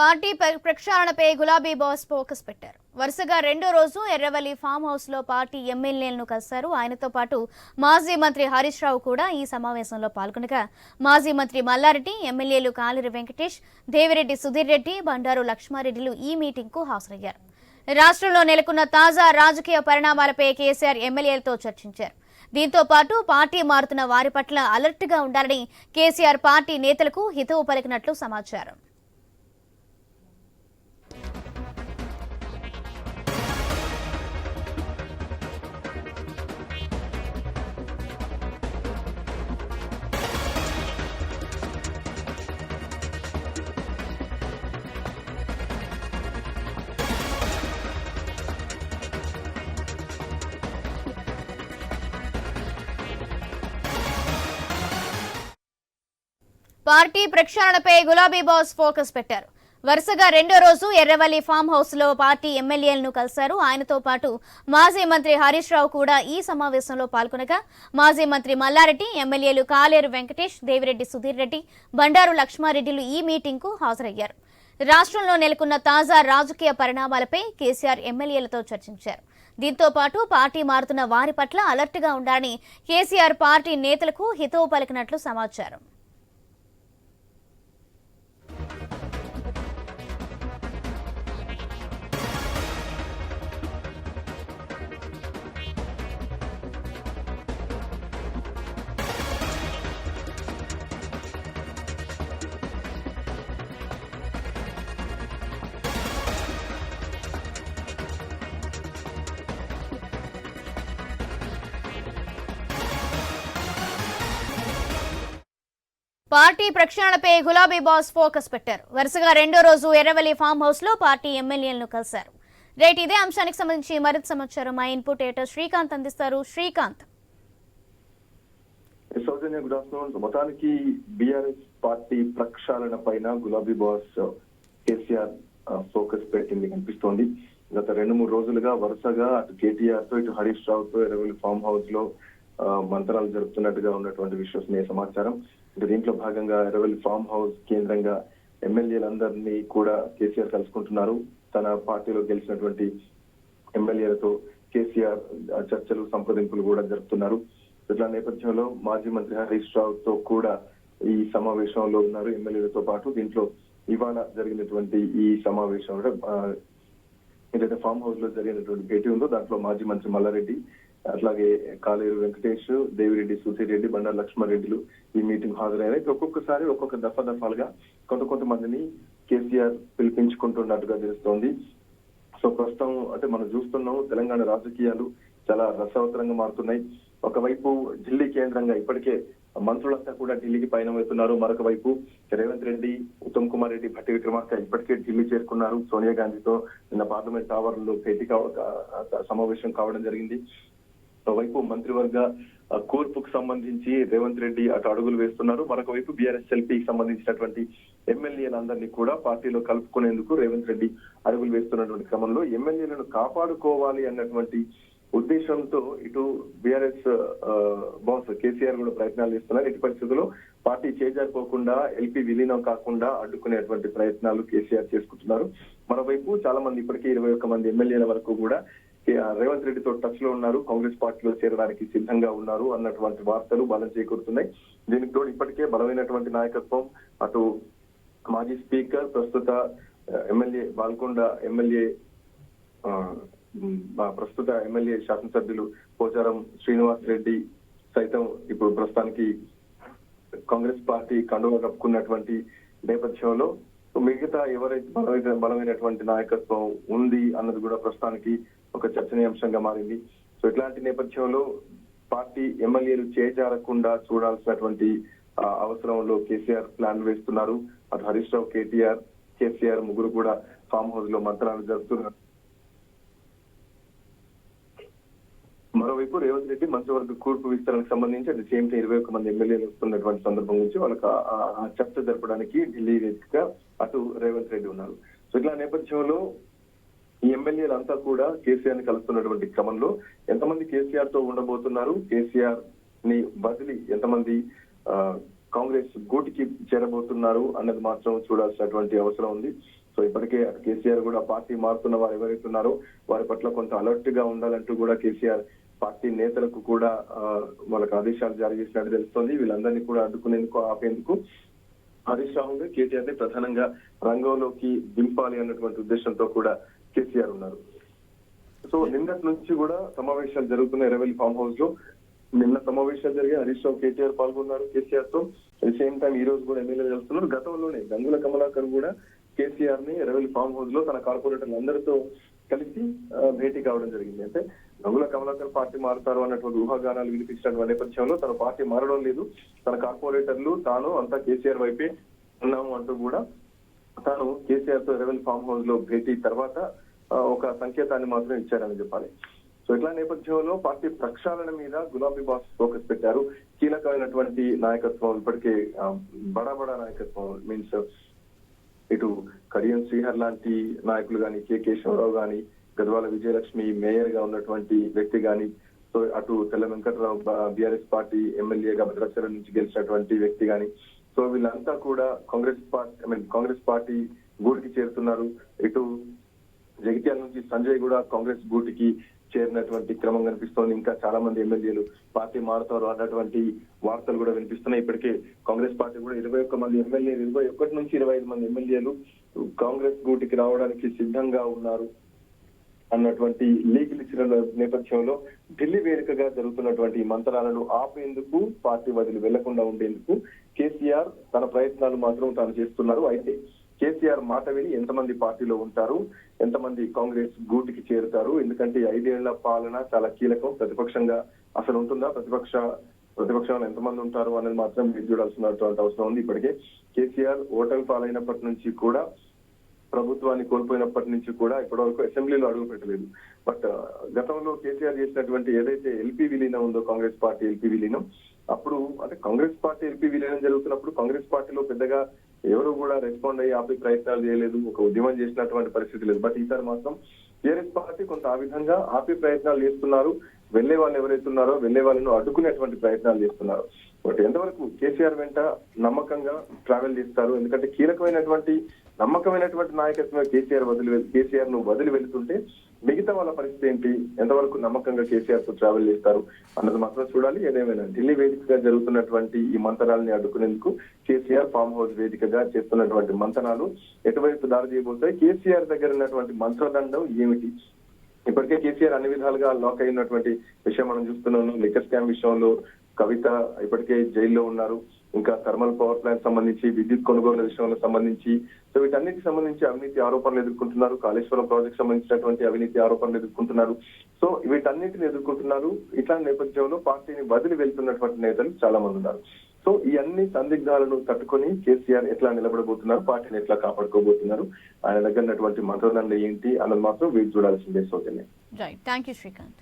Party ప్ర- ప్రక్షాళనపై గులాబీ boss focus పెట్టారు. వరుసగా రెండో రోజు ఎర్రవల్లి ఫామ్ హౌస్లో పార్టీ ఎమ్మెల్యేలను కలిశారు. ఆయనతో పాటు మాజీ మంత్రి హరీష్ రావు కూడా ఈ సమావేశంలో పాల్గొనగా మాజీ మంత్రి మల్లారెడ్డి ఎమ్మెల్యేలు కాలిరి వెంకటేష్ దేవిరెడ్డి సుధీర్ రెడ్డి బండారు లక్ష్మారెడ్డిలు ఈ మీటింగ్కు హాజరయ్యారు. రాష్ట్రంలో నెలకొన్న తాజా రాజకీయ పరిణామాలపై కేసీఆర్ ఎమ్మెల్యేలతో చర్చించారు. దీంతో పాటు పార్టీ మారుతున్న వారి పట్ల అలర్ట్గా ఉండాలని కేసీఆర్ పార్టీ నేతలకు హితవు పలికినట్లు సమాచారం. పార్టీ ప్రక్షాళనపై గులాబీ బాస్ ఫోకస్ పెట్టారు. వరుసగా రెండో రోజు ఎర్రవల్లి ఫామ్ హౌస్లో పార్టీ ఎమ్మెల్యేలను కలిశారు. ఆయనతో పాటు మాజీ మంత్రి హరీష్ రావు కూడా ఈ సమావేశంలో పాల్గొనగా మాజీ మంత్రి మల్లారెడ్డి ఎమ్మెల్యేలు కాలేరు వెంకటేష్ దేవిరెడ్డి సుధీర్ రెడ్డి బండారు లక్ష్మారెడ్డిలు ఈ మీటింగ్కు హాజరయ్యారు. రాష్ట్రంలో నెలకొన్న తాజా రాజకీయ పరిణామాలపై కేసీఆర్ ఎమ్మెల్యేలతో చర్చించారు. దీంతో పాటు పార్టీ మారుతున్న వారి పట్ల అలర్ట్గా ఉండాలని కేసీఆర్ పార్టీ నేతలకు హితవు పలికినట్లు సమాచారం. పార్టీ ప్రక్షాళనపై గులాబీ బాస్ ఫోకస్ పెట్టారు. వరుసగా రెండో రోజు ఎర్రవల్లి ఫామ్ హౌస్లో పార్టీ ఎమ్మెల్యేలను కలిశారు. రేట్ ఇదే అంశానికి సంబంధించి మరింత సమాచారం మా ఇన్పుట్ ఎడిటర్ శ్రీకాంత్ అందిస్తారు. శ్రీకాంత్. సౌజన్య గుడ్ ఆఫ్టర్నూన్ మొత్తానికి బీఆర్ఎస్ పార్టీ ప్రక్షాళన పైన గులాబీ boss uh, KCR uh, focus పెట్టింది కనిపిస్తోంది. గత రెండు మూడు రోజులుగా వరుసగా అటు కేటీఆర్తో ఇటు హరీష్ రావు తో ఎరవల్లి ఫామ్ హౌస్లో uh, మంత్రాలు జరుపుతున్నట్టుగా ఉన్నటువంటి విశ్వసనీయ సమాచారం. దీంట్లో భాగంగా ఎరవల్లి ఫామ్ హౌస్ కేంద్రంగా ఎమ్మెల్యేలందరినీ కూడా కేసీఆర్ కలుసుకుంటున్నారు. తన పార్టీలో గెలిచినటువంటి ఎమ్మెల్యేలతో కేసీఆర్ చర్చలు సంప్రదింపులు కూడా జరుపుతున్నారు. ఇట్లా నేపథ్యంలో మాజీ మంత్రి హరీష్ రావు తో కూడా ఈ సమావేశంలో ఉన్నారు ఎమ్మెల్యేలతో పాటు. దీంట్లో ఇవాళ జరిగినటువంటి ఈ సమావేశంలో ఏదైతే ఫామ్ హౌస్లో జరిగినటువంటి భేటీ ఉందో దాంట్లో మాజీ మంత్రి మల్లారెడ్డి అట్లాగే కాలేరు వెంకటేష్ దేవిరెడ్డి సుధీర్ బండారు లక్ష్మారెడ్డిలు ఈ మీటింగ్ హాజరయ్యారు ఒక్కొక్కసారి ఒక్కొక్క దఫా దఫాలుగా కొంత కొంతమందిని కేసీఆర్ పిలిపించుకుంటున్నట్టుగా తెలుస్తోంది. సో ప్రస్తుతం అంటే మనం చూస్తున్నాం తెలంగాణ రాజకీయాలు చాలా రసవత్తరంగా మారుతున్నాయి. ఒకవైపు ఢిల్లీ కేంద్రంగా ఇప్పటికే మంత్రులంతా కూడా ఢిల్లీకి పయనమవుతున్నారు మరొక వైపు రేవంత్ రెడ్డి ఉత్తమ్ కుమార్ రెడ్డి భట్టి విక్రమార్క ఇప్పటికే ఢిల్లీ చేరుకున్నారు. సోనియా గాంధీతో నిన్న పార్లమెంట్ టవర్లో భేటీ కావ సమావేశం కావడం జరిగింది. వైపు మంత్రివర్గ కూర్పుకు సంబంధించి రేవంత్ రెడ్డి అటు అడుగులు వేస్తున్నారు. మరొక వైపు బీఆర్ఎస్ ఎల్పీకి సంబంధించినటువంటి ఎమ్మెల్యేలందరినీ కూడా పార్టీలో కలుపుకునేందుకు రేవంత్ రెడ్డి అడుగులు వేస్తున్నటువంటి క్రమంలో ఎమ్మెల్యేలను కాపాడుకోవాలి అన్నటువంటి ఉద్దేశంతో ఇటు బీఆర్ఎస్ బాస్ కేసీఆర్ కూడా ప్రయత్నాలు చేస్తున్నారు. ఎట్టి పరిస్థితుల్లో పార్టీ చేజారిపోకుండా ఎల్పీ విలీనం కాకుండా అడ్డుకునేటువంటి ప్రయత్నాలు కేసీఆర్ చేసుకుంటున్నారు. మరోవైపు చాలా మంది ఇప్పటికే ఇరవై ఒక్క మంది ఎమ్మెల్యేల వరకు కూడా రేవంత్ రెడ్డితో టచ్లో ఉన్నారు కాంగ్రెస్ పార్టీలో చేరడానికి సిద్ధంగా ఉన్నారు అన్నటువంటి వార్తలు బలం చేకూరుతున్నాయి. దీనికి తోడు ఇప్పటికే బలమైనటువంటి నాయకత్వం అటు మాజీ స్పీకర్ ప్రస్తుత ఎమ్మెల్యే బాల్కొండ ఎమ్మెల్యే ప్రస్తుత ఎమ్మెల్యే శాసనసభ్యులు పోచారం శ్రీనివాస్ రెడ్డి సైతం ఇప్పుడు ప్రస్తుతానికి కాంగ్రెస్ పార్టీ కండువా కప్పుకున్నటువంటి నేపథ్యంలో మిగతా ఎవరైతే బలమైన బలమైనటువంటి నాయకత్వం ఉంది అన్నది కూడా ప్రస్తుతానికి ఒక చర్చనీయాంశంగా మారింది. సో ఇట్లాంటి నేపథ్యంలో పార్టీ ఎమ్మెల్యేలు చేజారకుండా చూడాల్సినటువంటి అవసరంలో కేసీఆర్ ప్లాన్ వేస్తున్నారు. అటు హరీష్ రావు కేటీఆర్ కేసీఆర్ ముగ్గురు కూడా ఫామ్ హౌస్లో మంత్రాలు జరుపుతున్నారు. మరోవైపు రేవంత్ రెడ్డి మంత్రివర్గ కూర్పు విస్తరణకు సంబంధించి అట్ సేమ్ టైం ఇరవై ఒక్క మంది ఎమ్మెల్యేలు వస్తున్నటువంటి సందర్భం గురించి వాళ్ళకి చర్చ జరపడానికి ఢిల్లీ వేదికగా అటు రేవంత్ రెడ్డి ఉన్నారు. సో ఇట్లా నేపథ్యంలో ఈ ఎమ్మెల్యేలు అంతా కూడా కేసీఆర్ని కలుస్తున్నటువంటి క్రమంలో ఎంతమంది కేసీఆర్తో ఉండబోతున్నారు? కేసీఆర్ని బదిలీ ఎంతమంది కాంగ్రెస్ గూటికి చేరబోతున్నారు అన్నది మాత్రం చూడాల్సినటువంటి అవసరం ఉంది. సో ఇప్పటికే కేసీఆర్ కూడా పార్టీ మారుతున్న వారు ఎవరైతే ఉన్నారో వారి పట్ల కొంత అలర్ట్గా ఉండాలంటూ కూడా కేసీఆర్ పార్టీ నేతలకు కూడా వాళ్ళకి ఆదేశాలు జారీ చేసినట్టు తెలుస్తోంది. వీళ్ళందరినీ కూడా అడ్డుకునేందుకు ఆపేందుకు హరీష్ రావు కేటీఆర్ని ప్రధానంగా రంగంలోకి దింపాలి అన్నటువంటి ఉద్దేశంతో కూడా కేసీఆర్ ఉన్నారు. సో నిన్నటి నుంచి కూడా సమావేశాలు జరుగుతున్న ఎరవెల్లి ఫామ్ హౌస్లో నిన్న సమావేశాలు జరిగి హరీష్ రావు కేటీఆర్ పాల్గొన్నారు కేసీఆర్తో అట్ సేమ్ టైం ఈ రోజు కూడా ఎమ్మెల్యేలు కలుస్తున్నారు. గతంలోనే గంగుల కమలాకర్ కూడా కేసీఆర్ని ఎరవెల్లి ఫామ్ హౌస్లో తన కార్పొరేటర్లు అందరితో కలిసి భేటీ కావడం జరిగింది. అంటే గంగుల కమలాకర్ పార్టీ మారుతారు అన్నటువంటి ఊహాగానాలు వినిపించినటువంటి నేపథ్యంలో తన పార్టీ మారడం లేదు. తన కార్పొరేటర్లు తాను అంతా కేసీఆర్ వైపే ఉన్నాము అంటూ కూడా తాను కేసీఆర్తో రెవెన్యూ ఫామ్ హౌస్లో భేటీ తర్వాత ఒక సంకేతాన్ని మాత్రం ఇచ్చారని చెప్పాలి. సో ఇట్లా నేపథ్యంలో పార్టీ ప్రక్షాళన మీద గులాబీ బాస్ ఫోకస్ పెట్టారు. కీలకమైనటువంటి నాయకత్వం ఇప్పటికే బడా బడా నాయకత్వం మీన్స్ ఇటు కడియం శ్రీహర్ లాంటి నాయకులు గాని కె. కేశవరావు గాని గద్వాల విజయలక్ష్మి మేయర్గా ఉన్నటువంటి వ్యక్తి కానీ సో అటు తెల్ల వెంకటరావు బీఆర్ఎస్ పార్టీ ఎమ్మెల్యేగా భద్రాచలం నుంచి గెలిచినటువంటి వ్యక్తి కానీ సో వీళ్ళంతా కూడా Congress party I mean Congress party గూటికి చేరుతున్నారు. ఇటు జగిత్యాల నుంచి సంజయ్ కూడా కాంగ్రెస్ గూటికి చేరినటువంటి క్రమం కనిపిస్తోంది. ఇంకా చాలా మంది ఎమ్మెల్యేలు పార్టీ మారుతారు అన్నటువంటి వార్తలు కూడా వినిపిస్తున్నాయి. ఇప్పటికే కాంగ్రెస్ పార్టీ కూడా ఇరవై ఒక్క మంది ఎమ్మెల్యేలు ఇరవై ఒకటి నుంచి ఇరవై ఐదు మంది ఎమ్మెల్యేలు కాంగ్రెస్ గూటికి రావడానికి సిద్ధంగా ఉన్నారు అన్నటువంటి లీగల్ ఇచ్చిన నేపథ్యంలో ఢిల్లీ వేదికగా జరుగుతున్నటువంటి మంత్రాలను ఆపేందుకు పార్టీ వదిలి వెళ్ళకుండా ఉండేందుకు కేసీఆర్ తన ప్రయత్నాలు మాత్రం తాను చేస్తున్నారు. అయితే కేసీఆర్ మాట విని ఎంతమంది పార్టీలో ఉంటారు ఎంతమంది కాంగ్రెస్ గూటికి చేరుతారు ఎందుకంటే ఐదేళ్ళ పాలన చాలా కీలకం ప్రతిపక్షంగా అసలు ఉంటుందా? ప్రతిపక్ష ప్రతిపక్షంలో ఎంతమంది ఉంటారు అనేది మాత్రం మీరు చూడాల్సినటువంటి అవసరం ఉంది. ఇప్పటికే కేసీఆర్ ఓటమి పాలైనప్పటి నుంచి కూడా ప్రభుత్వాన్ని కోల్పోయినప్పటి నుంచి కూడా ఇప్పటివరకు అసెంబ్లీలో అడుగు పెట్టలేదు. బట్ గతంలో కేసీఆర్ చేసినటువంటి ఏదైతే ఎల్పీ విలీనం ఉందో కాంగ్రెస్ పార్టీ ఎల్పీ విలీనం అప్పుడు అంటే కాంగ్రెస్ పార్టీ ఎల్పీ విలీనం జరుగుతున్నప్పుడు కాంగ్రెస్ పార్టీలో పెద్దగా ఎవరు కూడా రెస్పాండ్ అయ్యి ఆపే ప్రయత్నాలు చేయలేదు ఒక ఉద్యమం చేసినటువంటి పరిస్థితి లేదు. బట్ ఈసారి మాత్రం టీఆర్ఎస్ పార్టీ కొంత ఆ విధంగా ఆపే ప్రయత్నాలు చేస్తున్నారు. వెళ్ళే వాళ్ళు ఎవరైతే ఉన్నారో వెళ్ళే వాళ్ళను అడ్డుకునేటువంటి ప్రయత్నాలు చేస్తున్నారు. బట్ ఎంతవరకు కేసీఆర్ వెంట నమ్మకంగా ట్రావెల్ చేస్తారు? ఎందుకంటే కీలకమైనటువంటి నమ్మకమైనటువంటి నాయకత్వం కేసీఆర్ వదిలి కేసీఆర్ను వదిలి వెళ్తుంటే మిగతా వాళ్ళ పరిస్థితి ఏంటి? ఎంతవరకు నమ్మకంగా కేసీఆర్తో ట్రావెల్ చేస్తారు అన్నది మాత్రం చూడాలి. ఏదేమైనా ఢిల్లీ వేదికగా జరుగుతున్నటువంటి ఈ మంతనాలని అడ్డుకునేందుకు కేసీఆర్ ఫామ్ హౌస్ వేదికగా చేస్తున్నటువంటి మంతనాలు ఎటువైపు దారి చేయబోతాయి కేసీఆర్ దగ్గర ఉన్నటువంటి మంత్రదండం ఏమిటి? ఇప్పటికే కేసీఆర్ అన్ని విధాలుగా లాక్ అయినటువంటి విషయం మనం చూస్తున్నాము. లిక్కర్ స్కామ్ విషయంలో కవిత ఇప్పటికే జైల్లో ఉన్నారు. ఇంకా థర్మల్ పవర్ ప్లాంట్ సంబంధించి విద్యుత్ కొనుగోలు విషయంలో సంబంధించి. సో వీటన్నిటికి సంబంధించి అవినీతి ఆరోపణలు ఎదుర్కొంటున్నారు. కాళేశ్వరం ప్రాజెక్ట్ సంబంధించినటువంటి అవినీతి ఆరోపణలు ఎదుర్కొంటున్నారు. సో వీటన్నిటిని ఎదుర్కొంటున్నారు. ఇట్లాంటి నేపథ్యంలో పార్టీని వదిలి వెళ్తున్నటువంటి నేతలు చాలా మంది ఉన్నారు. సో ఈ అన్ని సందిగ్ధాలను తట్టుకొని కేసీఆర్ ఎట్లా నిలబడబోతున్నారు? పార్టీని ఎట్లా కాపాడుకోబోతున్నారు? ఆయన దగ్గర ఉన్నటువంటి మంత్రదండ ఏంటి? అన్నది మాత్రం వీళ్ళు చూడాల్సిందే Soujanya. Right thank you Srikanth